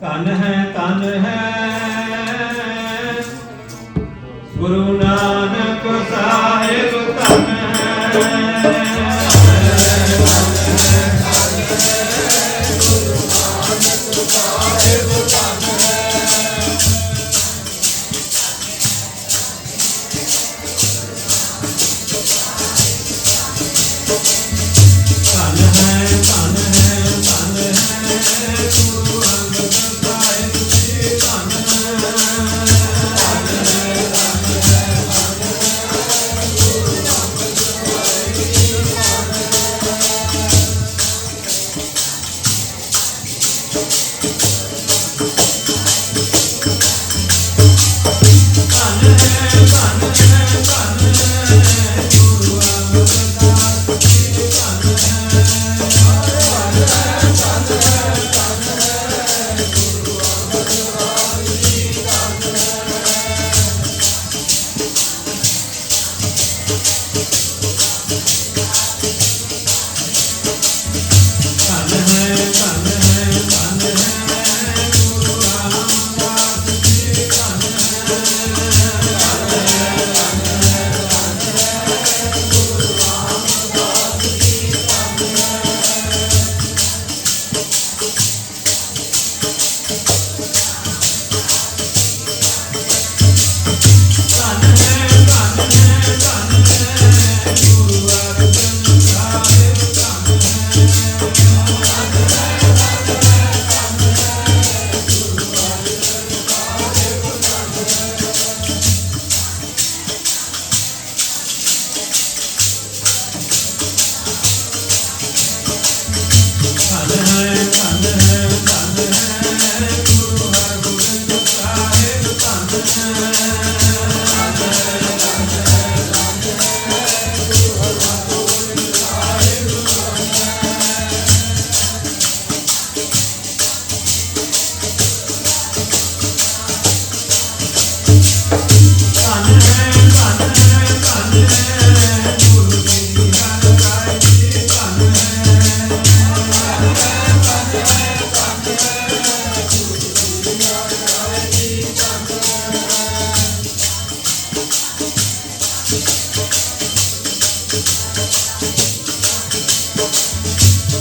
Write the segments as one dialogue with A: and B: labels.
A: ਤਨ ਹੈ ਧਨ ਹੈ। ਗੁਰੂ ਨਾਨਕ ਸਾਹਿਬ ਧਨ ਹੈ।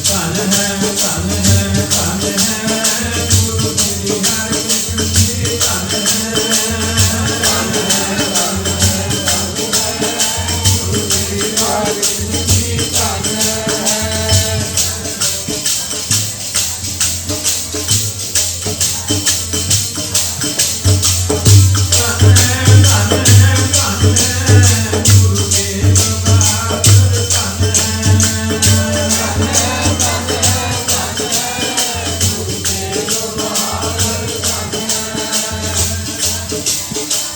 A: ਧਨ ਹੈ ਧਨ ਹੈ ਧਨ ਹੈ। Thank you.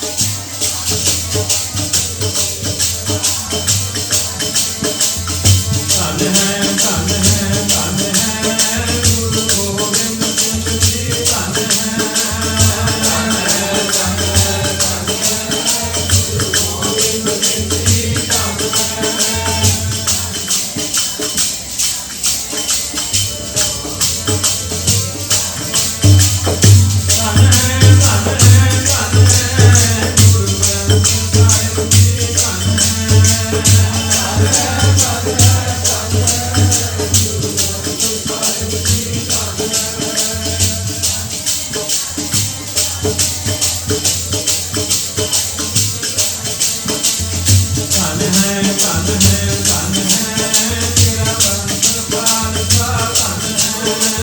A: है बात है बात